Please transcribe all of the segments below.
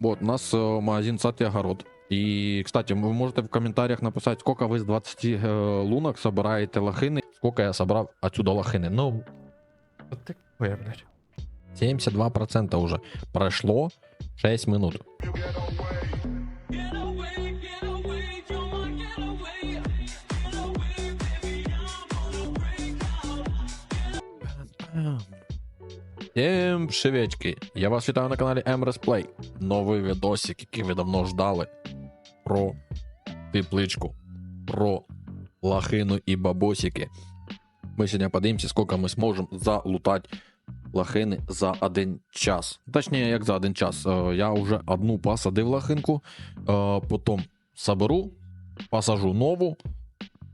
Вот, у нас э, магазин сад и огород. И, кстати, вы можете в комментариях написать, сколько вы с 20 э, лунок собираете лохины, сколько я собрал отсюда лохины. Ну, От ти хуя, блядь. 72% уже. Прошло 6 минут. Всем приветики! Я вас вітаю на каналі Emrys Play. Новий відосик, який ви давно ждали. Про тепличку, про лохину і бабосики. Ми сьогодні подивимося, скільки ми зможемо залутати лохини за один час. Точніше, як за один час. Е, Я вже одну посадив лохинку, е, потім соберу, посажу нову,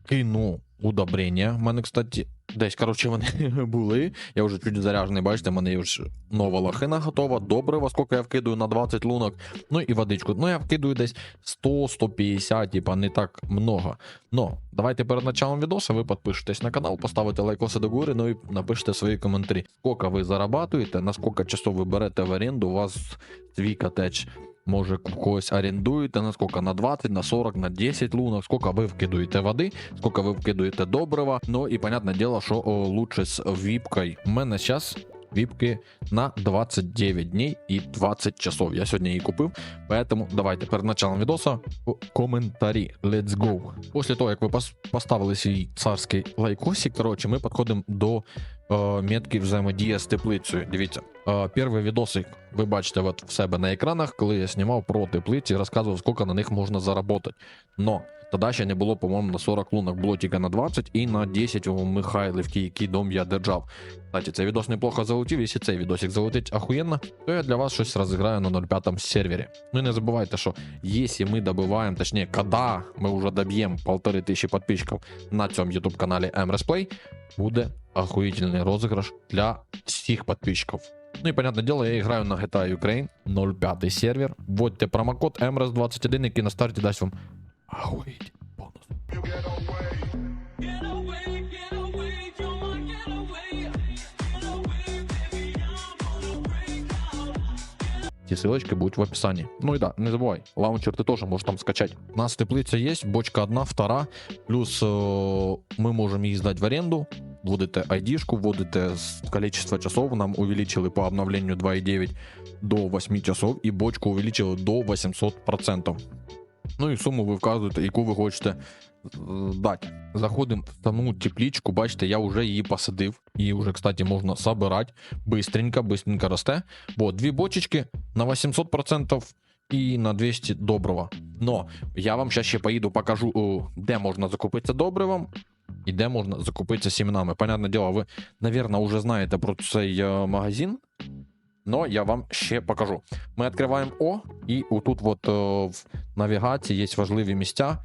кину удобрення. У мене, кстати, десь, коротше, вони були. Я вже чуть заряджений, бачите, мене вже нова лохина готова, добрива, скільки я вкидаю на 20 лунок. Ну і водичку. Ну, я вкидаю десь 100-150, типа не так много. Но давайте перед началом відоса ви підпишетесь на канал, поставите лайкоси до гори, ну і напишите свої коментарі. Скільки ви зарабатуєте, на скільки часов ви берете в оренду, у вас свій котедж. Може, когось орендуєте, на скільки? На 20, на 40, на 10 лунок, скільки ви вкидуєте води, скільки ви вкидуєте добрива. Ну і понятне діло, що о, лучше з віпкою. У мене зараз віпки на 29 днів і 20 часов. Я сьогодні її купив. Поэтому давайте перед началом відоса в. Let's go. Після того, як ви поставили свій царський лайкосик, коротше, ми підходимо до е, метки взаємодія з теплицею. Дивіться, е, перший відосик ви бачите от в себе на екранах, коли я знімав про теплиці і розказував, скільки на них можна заробити. Но тоді ще не було, по-моєму, на 40 лунок, було тільки на 20 і на 10 у Михайлівки, який дом я держав. Кстати, цей відос неплохо залетів. Якщо цей відосик залетить охуєнно, то я для вас щось розіграю на 0.5 сервері. Ну і не забувайте, що якщо ми добиваємо, точніше, коли ми вже доб'ємо полтори тисячі підписчиків на цьому YouTube каналі MRS Play, буде охуїтельний розіграш для всіх підписчиків. Ну і понятне діло, я граю на GTA Ukraine 0.5 сервер. Вводьте промокод MRS21, який на старті дасть вам охуїть бонус. Ці ссылочки будуть в описании. Ну и да, не забывай, лаунчер ты тоже можешь там скачать. У нас теплица есть, бочка одна, втора, плюс э, мы можем її здати в аренду, вводите ID-шку, вводите с- количество часов, нам увеличили по обновлению 2.9 до 8 часов, і бочку увеличили до 800%. Ну і суму ви вказуєте, яку ви хочете е, дати. Заходимо в саму теплічку, бачите, я вже її посадив. Її вже, кстати, можна собирати. Бистренько, бистренько росте. Вот, дві бочечки на 800% і на 200 добрива. Но я вам зараз ще поїду, покажу, де можна закупитися добривом. І де можна закупитися сім'янами. Понятне діло, ви, напевно, вже знаєте про цей е, магазин. Но я вам ще покажу. Ми відкриваємо О, і отут от, е, в навігації є важливі місця.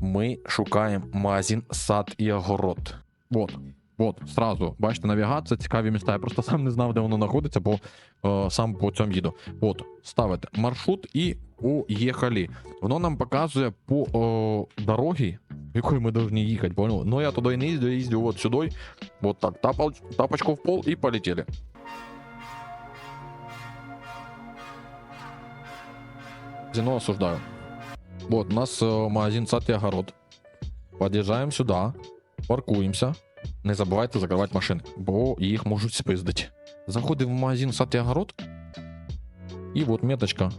Ми шукаємо магазин сад і огород. Вот. Вот, сразу, бачите, навігація, цікаві міста. Я просто сам не знав, де воно знаходиться, бо е, сам по цьому їду. От, ставите маршрут і уїхали. Воно нам показує по е, дорогі, якою ми повинні їхати, понял? Ну я туди не їздю, я їздю от сюди. Вот так, тапал, тапочку в пол і полетіли. Казино осуждаю. Вот, у нас э, магазин сад и огород. Подъезжаем сюда, паркуємося. Не забувайте закривати машини, бо їх можуть спиздити. Заходимо в магазин сад і огород. І от меточка.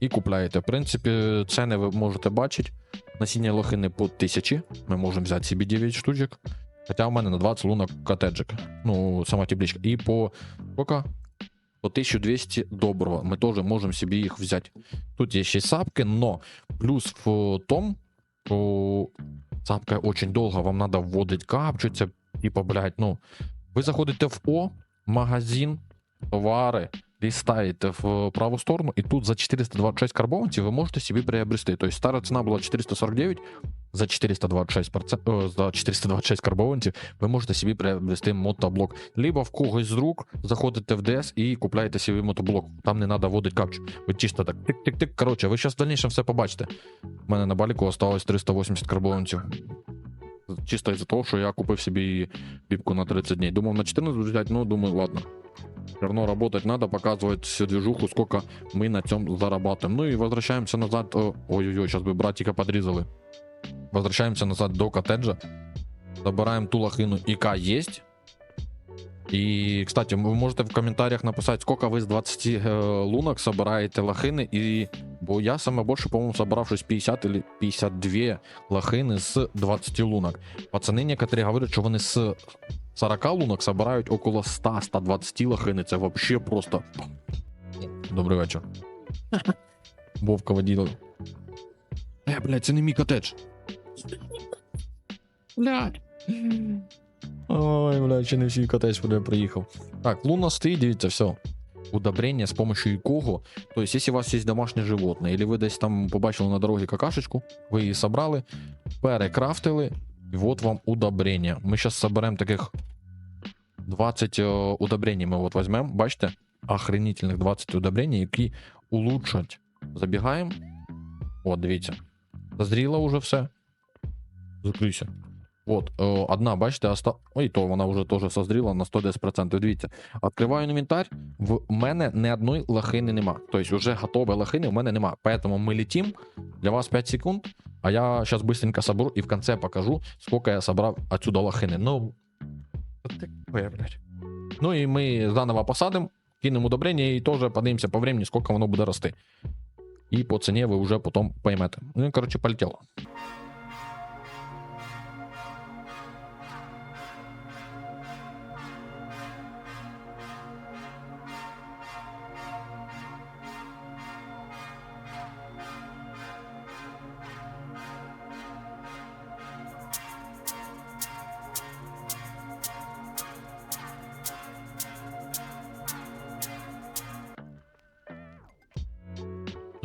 І купляєте. В принципі, ціни ви можете бачити. Насіння лохини по 1000. Ми можемо взяти собі 9 штучок. Хоча в мене на 20 лунок котеджик. Ну, сама тепличка. І по сколько? По 1200 доброго. Ми теж можемо собі їх взяти. Тут є ще сапки, но плюс в том, що сапка очень довго, вам треба вводити капчуться, типа, блядь, ну. Ви заходите в О, магазин, товари, листаєте в праву сторону, і тут за 426 карбованців ви можете собі приобрести. Тобто стара ціна була 449, за 426, парце- о, за 426 карбованців ви можете собі приобрести мотоблок. Либо в когось з рук заходите в DS і купляєте собі мотоблок. Там не треба вводити капчу. Ви чисто так тик-тик-тик. Коротше, ви зараз в дальнішому все побачите. У мене на баліку осталось 380 карбованців. Чисто із-за того, що я купив собі бібку на 30 днів. Думав на 14 взяти, ну думаю, ладно. Все равно работать надо, показывать всю движуху, сколько мы на цьому зарабатываем. Ну и возвращаемся назад. О, Ой-ой-ой, сейчас бы братика подрізали. Возвращаемся назад до коттеджа. Забираем ту лохину, яка есть. І, кстати, ви можете в коментарях написати, сколько ви з 20 е, лунок собираєте лохини. І... Бо я саме більше, по-моєму, собрав щось 50 или 52 лохини з 20 лунок. Пацани некоторі говорять, що вони з 40 лунок собирають около 100-120 лохини. Це вообще просто. Добрий вечір. Вовка воділа. Е, блядь, це не мій котедж. Ой, блядь, ще не всі котедж буде приїхав. Так, луна стоїть, дивіться, все. Удобрення, з помощью якого. То есть, если у вас є домашнє животне, или ви десь там побачили на дорозі какашечку, ви її собрали, перекрафтили, і от вам удобрення. Ми зараз соберемо таких 20 е, удобрень. Ми от візьмемо, бачите? Охренительних 20 удобрень, які улучшать. Забігаємо. От, дивіться. Зазріло уже все. Закрийся. От, е, одна, бачите, оста... Ой, то вона вже теж созріла на 110%. Дивіться. Відкриваю інвентар, в мене ні одної лохини нема. Тобто вже готові лохини в мене нема. Поэтому ми летим. Для вас 5 секунд, а я сейчас быстренько соберу и в конце покажу, сколько я собрав отсюда лохини. Ну, блядь. ну і ми заново посадимо, кинемо удобрення і теж подивимося по времени, сколько воно буде рости. І по ціні ви вже потім поймете. Ну, і, коротше, полетіло.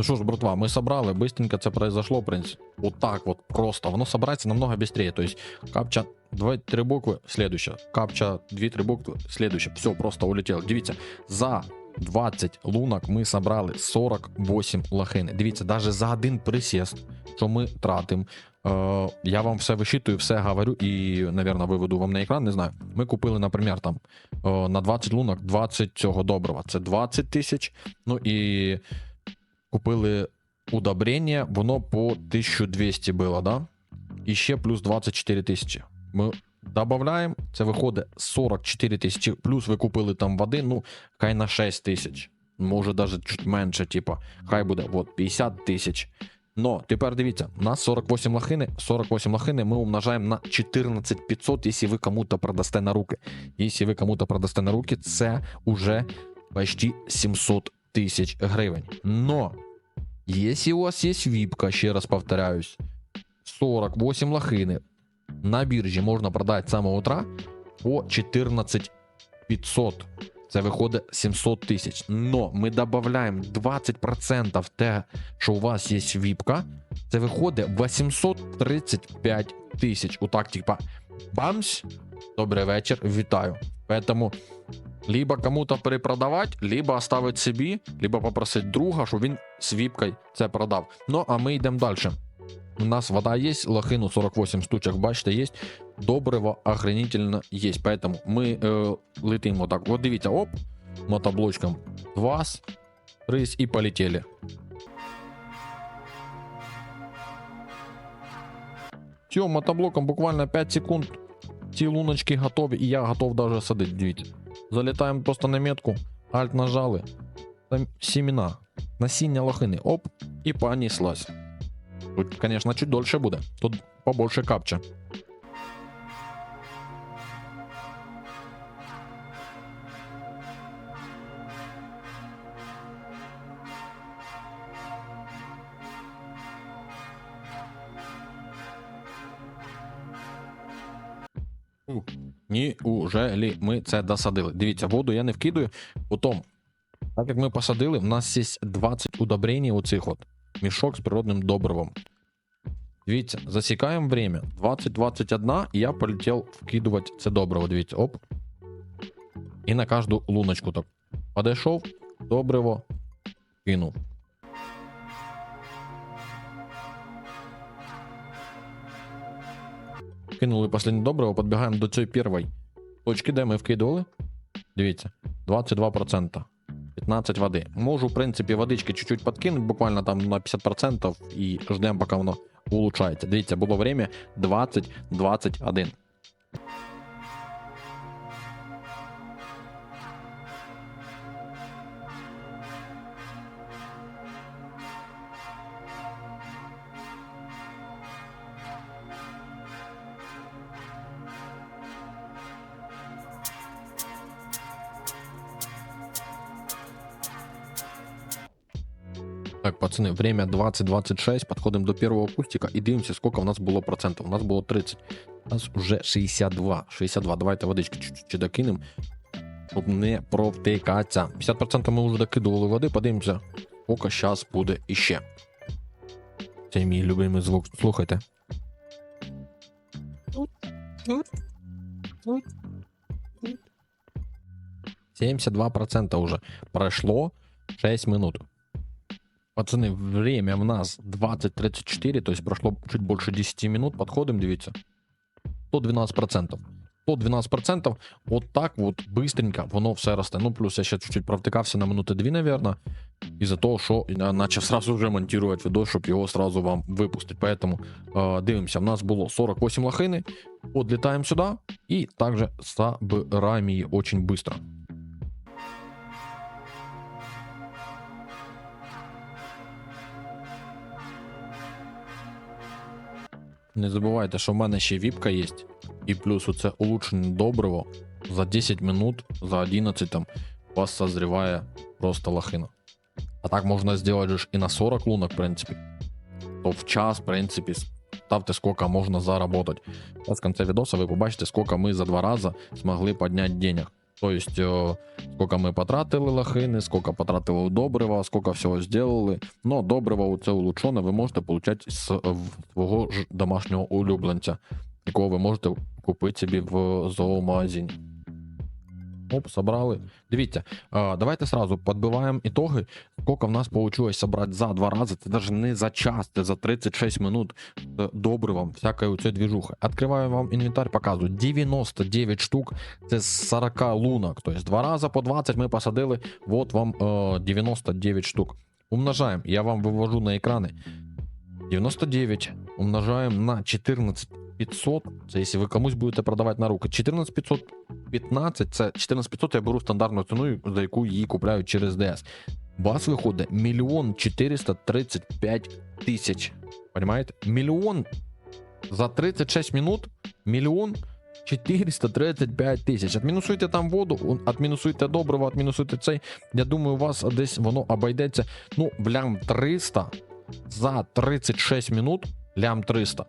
Ну що ж, братва, ми собрали, быстренько це произошло, в принципі. Вот так вот просто. Воно собирається намного быстрее. То есть капча 2-3 букви, следующая. Капча 2-3 букви, следующая. Все, просто улетіло. Дивіться, за 20 лунок ми собрали 48 лохини. Дивіться, даже за один присіст, що ми тратимо. Е, я вам все висчитую, все говорю і, наверное, виведу вам на екран, не знаю. Ми купили, наприклад, там е, на 20 лунок 20 цього доброго. Це 20 тисяч. Ну і купили удобрення, воно по 1200 було, да? І ще плюс 24 тисячі. Ми додаємо, це виходить 44 тисячі. Плюс ви купили там води, ну, хай на 6 тисяч. Може навіть чуть менше, типа, хай буде от, 50 тисяч. Но тепер дивіться, у нас 48 лохини, 48 лохини ми умножаємо на 14 500, якщо ви кому-то продасте на руки. Якщо ви кому-то продасте на руки, це уже почти 700 тисяч гривень. Но, если у вас есть випка, ще раз повторяюсь, 48 лохини на біржі можна продати з самого утра по 14 500. Це виходить 700 тисяч. Но ми додаємо 20% те, що у вас є віпка, це виходить 835 тисяч. Отак, типа, бамсь, добрий вечір, вітаю. Поэтому либо кому-то перепродавати, либо оставити собі, либо попросити друга, щоб він з віпкою це продав. Ну, а ми йдемо далі. У нас вода є, лохину 48 штучок, бачите, є. Добриво охренительно є. Поэтому ми е, летимо так. От дивіться, оп, мотоблочком. Вас, рись і полетіли. Все, мотоблоком буквально 5 секунд. Ці луночки готові, і я готов даже садити. Дивіться. Залітаємо просто на метку, альт нажали. Там семена, насіння лохини, оп, і понеслась. Тут, конечно, чуть дольше буде. Тут побольше капча. Ні, уже ми це досадили. Дивіться, воду я не вкидаю. Потім, так як ми посадили, в нас є 20 удобрень оцих от. Мішок з природним добривом. Дивіться, засікаємо время. 20-21, і я полетів вкидувати це добриво. Дивіться, оп. І на кожну луночку так. Подійшов, добриво, кинув. Кинули последнє добриво, підбігаємо до цієї першої точки, де ми вкидували. Дивіться, 22%. 15 води. Можу, в принципі, водички чуть-чуть подкинути, буквально там на 50% і ждемо, поки воно улучшається. Дивіться, було время 20-21. Так, пацаны, время 20-26, подходим до первого кустика и дивимося, сколько у нас було процентів. У нас було 30. У нас уже 62. 62. Давайте водички чуть-чуть докинемо, щоб не провтикатися. 50% ми вже докидували води, подивимося, сколько зараз буде іще. Це мій любимий звук. Слухайте. 72% уже. Прошло 6 минут. Пацаны, время у нас 20.34, то есть прошло чуть больше 10 минут. Подходим, дивіться. 112%. 112%. Вот так вот быстренько воно все росте. Ну, плюс я ще чуть-чуть провтикався на минути 2, наверное. Із-за того, що я начав сразу вже монтувати відео, щоб його сразу вам випустити. Поэтому е, дивимося, в нас було 48 лохини. Подлітаємо сюди і також забираємо її очень быстро. Не забувайте, що в мене ще віпка є. І плюс оце улучшене добриво. За 10 минут, за 11 там у вас созріває просто лохина. А так можна зробити ж і на 40 лунок, в принципі. То в час, в принципі, ставте сколько можна заработать. Сейчас в конце видоса ви побачите, сколько ми за два рази змогли підняти денег. То есть, э, сколько ми потратили лохини, сколько потратили добрива, сколько всього сделали. Но добриво у це улучшене ви можете получати з свого ж домашнього улюбленця, якого ви можете купити собі в зоомагазині. Оп, собрали. Дивіться, а, давайте сразу підбиваємо ітоги. Скільки в нас вийшло собрати за два рази. Це навіть не за час, це за 36 минут з добривом, всякою цією двіжухою. Відкриваю вам інвентар, показую. 99 штук, це з 40 лунок. Тобто два рази по 20 ми посадили. Вот вам е, 99 штук. Умножаємо. Я вам вивожу на екрани. 99 умножаем на 14500. Це якщо ви комусь будете продавати на руки. 14515 це 14500 я беру стандартну ціну, за яку її купляють через ДС. У вас виходить мільйон 435 тисяч. Понимаєте? Мільйон за 36 минут мільйон 435 тисяч. Отмінусуйте там воду, отмінусуйте добриво, отмінусуйте цей. Я думаю, у вас десь воно обійдеться. Ну, лям 300 за 36 минут лям 300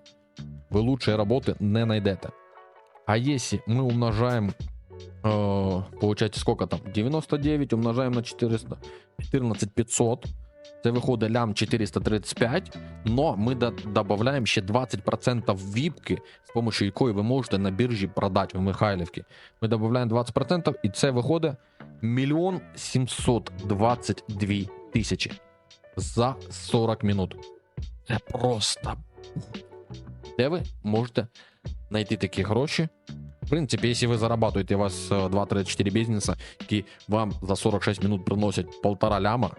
вы лучшей работы не найдете. А если мы умножаем, э, получается сколько там, 99 умножаем на 400, 14 500, це виходить лям 435, но ми до- додаємо ще 20% віпки, з помощью якої ви можете на біржі продати в Михайлівці. Ми додаємо 20% і це виходить мільйон 722 тисячі за 40 минут. Це просто. де ви можете знайти такі гроші? В принципі, якщо ви зарабатуєте, у вас 2-3-4 бізнеса, які вам за 46 минут приносять полтора ляма,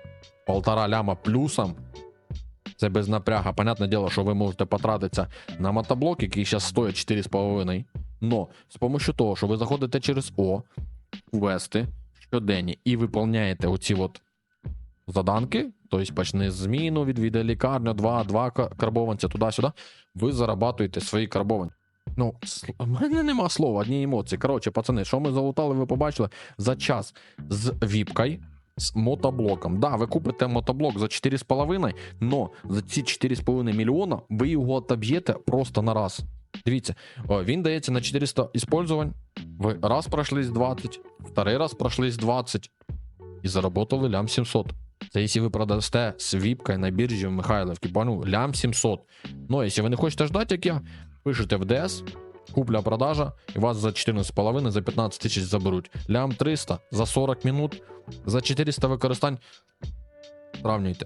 полтора ляма плюсом. Це без напряга. Понятне діло, що ви можете потратитися на мотоблок, який зараз стоїть 4,5. Но з допомогою того, що ви заходите через О, квести щоденні і виповняєте оці от заданки, тобто почни зміну, відвідай лікарню, два, два карбованця туди-сюди, ви зарабатуєте свої карбовані. Ну, в мене нема слова, одні емоції. Коротше, пацани, що ми залутали, ви побачили за час з віпкою, з мотоблоком. Да, ви купите мотоблок за 4,5, но за ці 4,5 мільйона ви його отоб'єте просто на раз. Дивіться, він дається на 400 іспользувань. Ви раз пройшлись 20, второй раз пройшлись 20 і заработали лям 700. Це якщо ви продасте з віпкою на біржі в Михайлівці, понял? Лям 700. Ну, якщо ви не хочете ждати, як я, пишете в ДС, купля-продажа, і вас за 14,5, за 15 тисяч заберуть. Лям 300 за 40 минут, за 400 використань. Сравнюйте.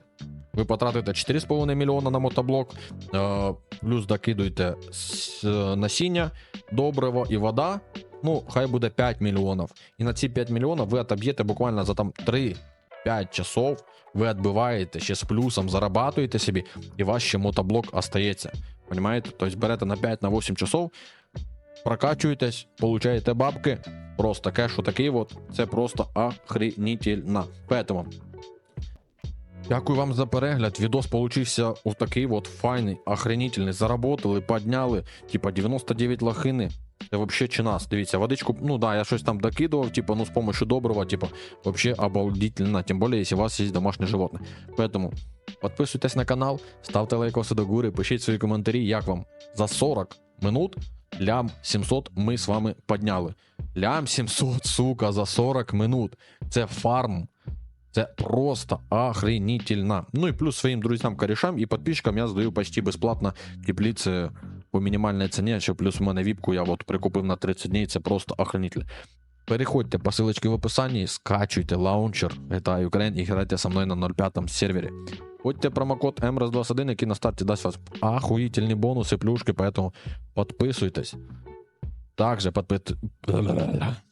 Ви потратите 4,5 мільйона на мотоблок, е, плюс докидуєте с- насіння, добриво і вода. ну, хай буде 5 мільйонів. І на ці 5 мільйонів ви отоб'єте буквально за там 3-5 часов, ви відбиваєте ще з плюсом, зарабатуєте собі, і ваш ще мотоблок остається. Понимаєте? Тобто берете на 5-8 часов, прокачуєтесь, получаєте бабки, просто кешу такий от, це просто охренительно. Поэтому Дякую вам за перегляд. Відос получився у такий от файний, охренительний. Заработали, підняли, типа 99 лохини. Це вообще чи нас. Дивіться, водичку, ну да, я щось там докидував, типа, ну з помощью доброго, типа, вообще обалдительно. Тим більше, якщо у вас є домашнє животне. Поэтому підписуйтесь на канал, ставте лайкоси до гури, пишіть свої коментарі, як вам за 40 минут лям 700 ми з вами підняли. Лям 700, сука, за 40 минут. Це фарм. Це просто охренительно. Ну і плюс своїм друзям, корешам і підписчикам я здаю почти безплатно теплиці по мінімальній ціні. Ще плюс в мене віпку я от прикупив на 30 днів. Це просто охренительно. Переходьте по ссылочке в описании, скачуйте лаунчер GTA Ukraine і грайте со мною на 05 сервері. Вводьте промокод MRS21, який на старті дасть вас охуїтельні бонуси, плюшки, поэтому подписуйтесь. Также подпи...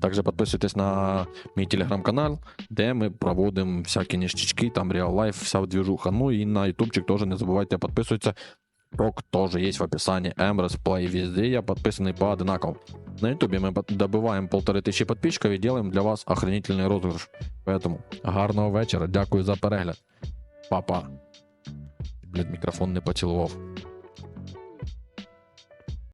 Также подписуйтесь на мій телеграм-канал, де ми проводимо всякі ніштячки, там реал лайф, вся движуха. Ну і на ютубчик теж не забувайте підписуватися. Рок тоже есть в описании. Эмрес Play везде я подписанный по одинаково. На ютубе мы под- добиваем полторы тысячи подписчиков и делаем для вас охренительный розыгрыш. Поэтому гарного вечора, дякую за перегляд. Папа. Блін, мікрофон не поцілував.